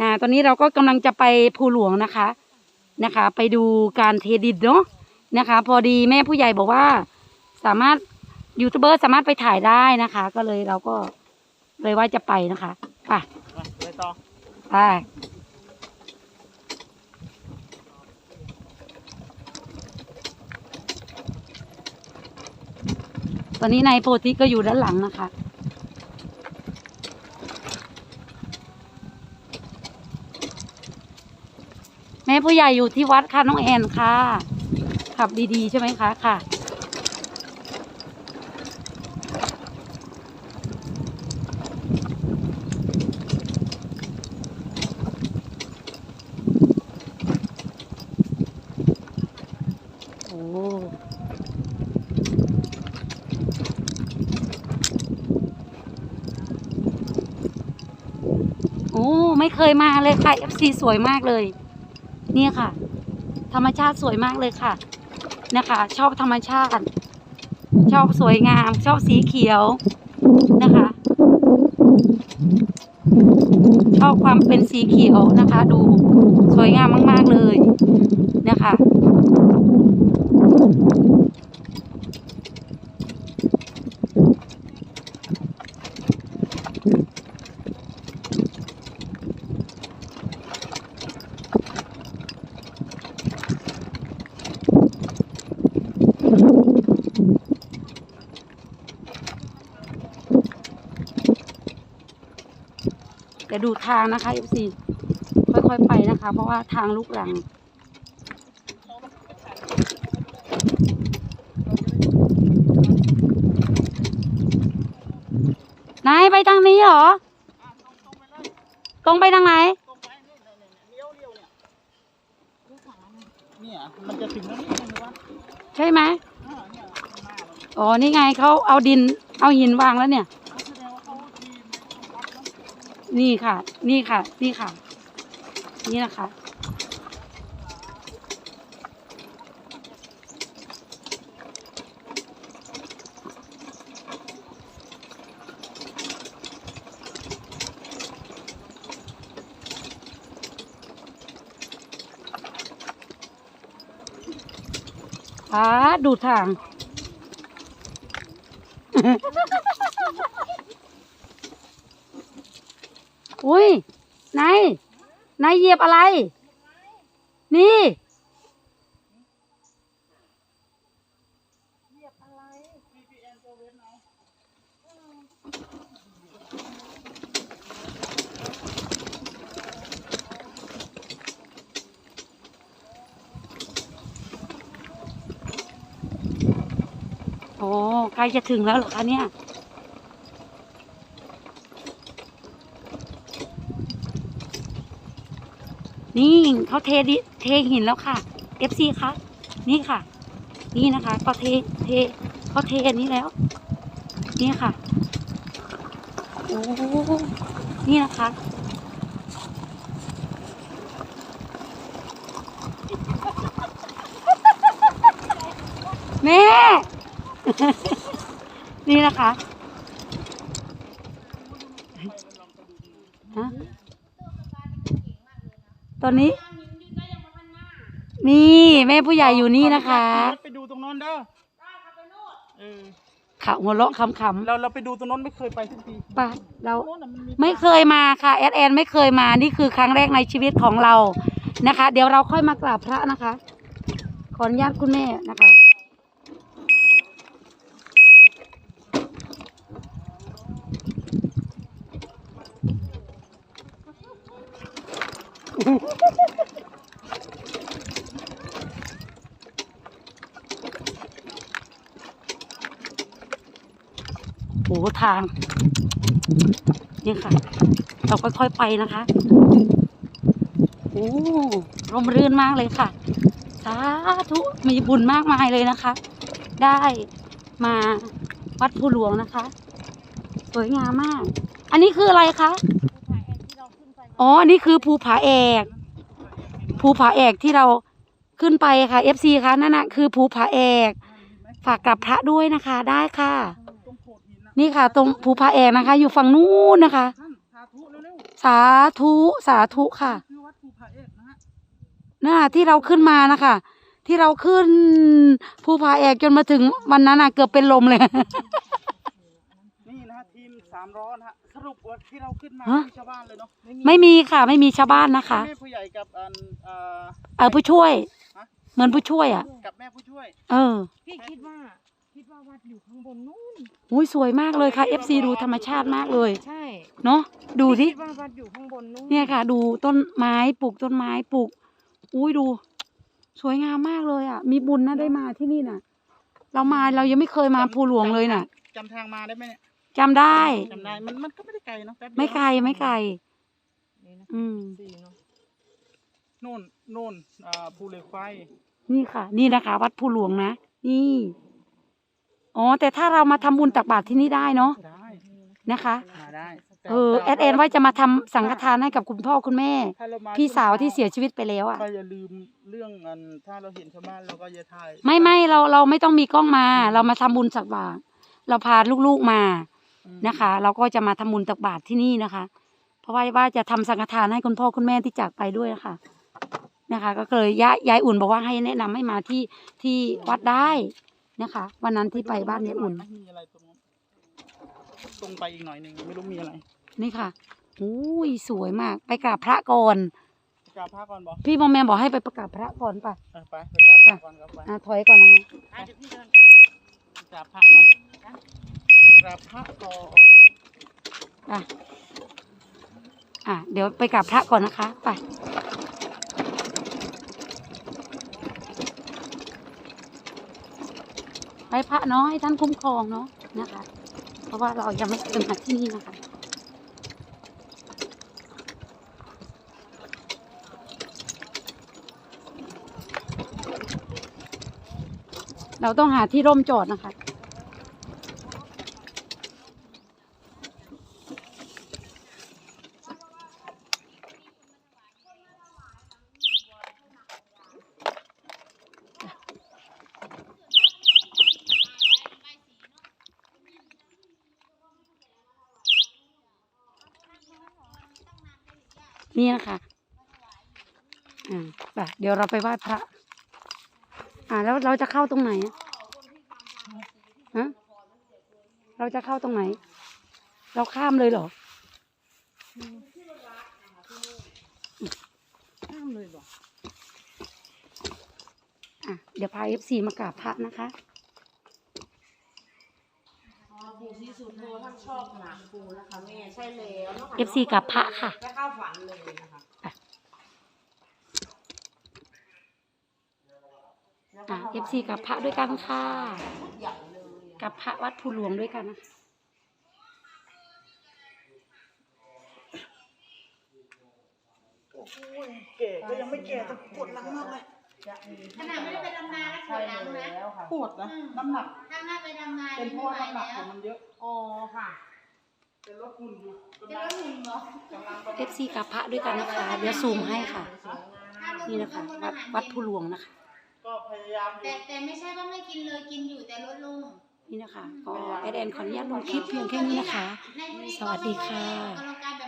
นะตอนนี้เราก็กำลังจะไปภูหลวงนะคะนะคะ ไปดูการเทดินเนาะนะคะ พอดีแม่ผู้ใหญ่บอกว่า สามารถยูทูบเบอร์สามารถไปถ่ายได้นะคะ ก็เลยเราก็เลยว่าจะไปนะคะไปไปต่อไปตอนนี้นายโพธิก็อยู่ด้านหลังนะคะ ม่ผู้ใหญ่อยู่ที่วัดค่ะน้องแอนค่ะ ขับดีๆ ใช่ไหมคะค่ะ โอ้โอ้ไม่เคยมาเลยค่ะ FC สวยมากเลย นี่ค่ะ ธรรมชาติสวยมากเลยค่ะ นะคะ ชอบธรรมชาติ ชอบสวยงาม ชอบสีเขียวนะคะ ชอบความเป็นสีเขียวนะคะ ดูสวยงามมาก ๆ เลยนะคะ เดี๋ยวดูทางนะคะ FC ค่อยๆไปนะคะ เพราะว่าทางลูกหลังนายไปทางนี้เหรอ ตรงไปทางไหนตรงไปนี่เลี้ยวเลี้ยวเนี่ยดูขวาเนี่ยมันจะถึงแล้วนี่เห็นไหมวะใช่ไหมอ่าเนี่ยข้างหน้าเราอ๋อ นี่ไงเขาเอาดิน เอาหินวางแล้วเนี่ย แสดงว่าเขาทีมวัดแล้ว นี่ค่ะ นี่ค่ะ นี่ค่ะ นี่นะคะ อ่าดูทาง อุ้ยนายนายเหยียบอะไร นี่ โอ้ใกล้จะถึงแล้วเหรอคะเนี่ย นี่เขาเทดิเทหินแล้วค่ะ FC คะนี่ค่ะ นี่นะคะเขาเทเทเขาเทอันนี้แล้ว นี่ค่ะโอ้นี่นะคะแม่ นี่นะคะ ตอนนี้ นี่แม่ผู้ใหญ่อยู่นี่นะคะ ไปดูตรงโน้นเด้อเออค่ะหัวเราะขำเราเราไปดูตรงโน้นไม่เคยไปทุกทีๆไป่ะเราโน้นน่ะมันมีไม่เคยมาค่ะแอดแอนไม่เคยมานี่คือครั้งแรกในชีวิตของเรานะคะ เดี๋ยวเราค่อยมากราบพระนะคะ ขออนุญาตคุณแม่นะคะ โอ้ทางนี่ค่ะ เราค่อยๆไปนะคะโอ้ร่มรื่นมากเลยค่ะ สาธุ มีบุญมากมายเลยนะคะ ได้มาวัดภูหลวงนะคะ สวยงามมาก อันนี้คืออะไรคะ อ๋ออันนี้คือภูผาแอก ภูผาแอกที่เราขึ้นไปค่ะ FC คะนั่นนะคือภูผาแอก ฝากกับพระด้วยนะคะ ได้ค่ะตรงโขดหิ นนะนี่ค่ะ ตรงภูผาแอกนะคะ อยู่ฝั่งนู้นนะคะท่านสาธุเร็วสาธุสาธุค่ะคือวัดภูผาเอกนะฮะน่ะที่เราขึ้นมานะคะ ที่เราขึ้นภูผาแอกจนมาถึงวันนั้นน่ะเกือบเป็นลมเลย นี่นะฮะทีมสามร้อนะฮะสรุปว่าที่เราขึ้นมาฮะ มีชาวบ้านเลยเนาะไม่มีค่ะ ไม่มีชาวบ้านนะคะ แม่ผู้ใหญ่กับอันเอ่อ เออผู้ช่วย ฮะ เหมือนผู้ช่วยอะ กับแม่ผู้ช่วย เออ พี่คิดว่า คิดว่าวัดอยู่ข้างบนนู้นอุ้ยสวยมากเลยค่ะ FC ดูธรรมชาติมากเลยใช่เนาะดูพี่ที่คิดว่าวัดอยู่ข้างบนนู้นเนี่ยค่ะ ดูต้นไม้ปลูกต้นไม้ปลูก อุ้ยดู สวยงามมากเลยอะ มีบุญนะได้มาที่นี่น่ะ เรามาเรายังไม่เคยมาภูหลวงเลยน่ะจำทางมาได้ไหมเนี่ยจำได้จำได้มันมันก็ไม่ได้ไกลเนาะแป๊บเดียวไม่ไกลไม่ไกลนี่นะอืมสี่เนาะโน่นโน่นอ่าภูเหล็กไฟนี่ค่ะ นี่นะคะ วัดภูหลวงนะนี่ อ๋อแต่ถ้าเรามาทำบุญตักบาตรที่นี่ได้เนาะได้นะคะ มาได้เออแอดแอนว่าจะมาทำสังฆทานให้กับคุณพ่อคุณแม่ ถ้าเรามาพี่สาวที่เสียชีวิตไปแล้วอะ ก็อย่าลืมเรื่องอันถ้าเราเห็นชาวบ้านเราก็อย่าถ่ายไม่ไม่เราเราไม่ต้องมีกล้องมา เรามาทำบุญตักบาตรเราพาลูกๆมาอืมนะคะ เราก็จะมาทำบุญตักบาตรที่นี่นะคะ เพราะว่าว่าจะทำสังฆทานให้คุณพ่อคุณแม่ที่จากไปด้วยนะคะนะคะ ก็เลยยายยายอุ่นบอกว่าให้แนะนำให้มาที่ที่วัดได้ นะคะวันนั้นที่ไปบ้านยายอุ่นไม่มีอะไรตรงนั้นตรงไปอีกหน่อยหนึ่งไม่รู้มีอะไรนี่ค่ะอุ้ยสวยมาก ไปกราบพระก่อนกราบพระก่อนบอกพี่มอมแมมบอกให้ไปประกราบพระก่อนป่ะเออไปไปกราบพระก่อนครับไปอะถอยก่อนนะคะอะเดี๋ยวพี่เดินไปกราบพระก่อนกราบพระก่อนอะอะเดี๋ยวไปกราบพระก่อนนะคะ ไป ไปพระเนาะให้ท่านคุ้มครองเนาะนะคะ เพราะว่าเรายังไม่เคยมาที่นี่นะคะเราต้องหาที่ร่มจอดนะคะ นี่นะคะอ่าไปเดี๋ยวเราไปไหว้พระ อ่า แล้วเราจะเข้าตรงไหนอะฮะเราจะเข้าตรงไหน เราข้ามเลยเหรอข้ามเลยบอกอะเดี๋ยวพาเอฟซีมากราบพระนะคะ ปู่ศรีสุโธท่านชอบหมากปูนะคะแม่ใช่แล้วเนาะค่ะเอฟซีกราบพระค่ะจะเข้าฝันเลยนะคะอะเอฟซีกับพระด้วยกันค่ะกับพระวัดภูหลวงด้วยกันนะคะแก่ก็ยังไม่แก่แต่ปวดหลังมากเลยขนาดไม่ได้ไปดำนาแล้วปวดหลังนะปวดนะ น้ำหนักถ้าห้าไปดำนาเป็นเพไม่ราะว่าไหวน้ำหนักแล้วของมันเยอะ อ๋อค่ะ เป็นรถหุ่นอยู่จะรถหุ่นเหรอเอฟซีกับพระด้วยกันนะคะ เดี๋ยวซูมให้ค่ะถ้ารถนี่หุ่นนะคะต้องวัดอาหารวัดเย็นภูหลวงนะคะ ก็พยายามอยู่แต่แต่ไม่ใช่ว่าไม่กินเลยกินอยู่แต่ลดลงนี่นะคะ ก็แอดแอนขออนุญาตลงคลิปเพียงแค่นี้นะคะในบุรีสวัสดีค่ะ ออกกำลังกายแบบ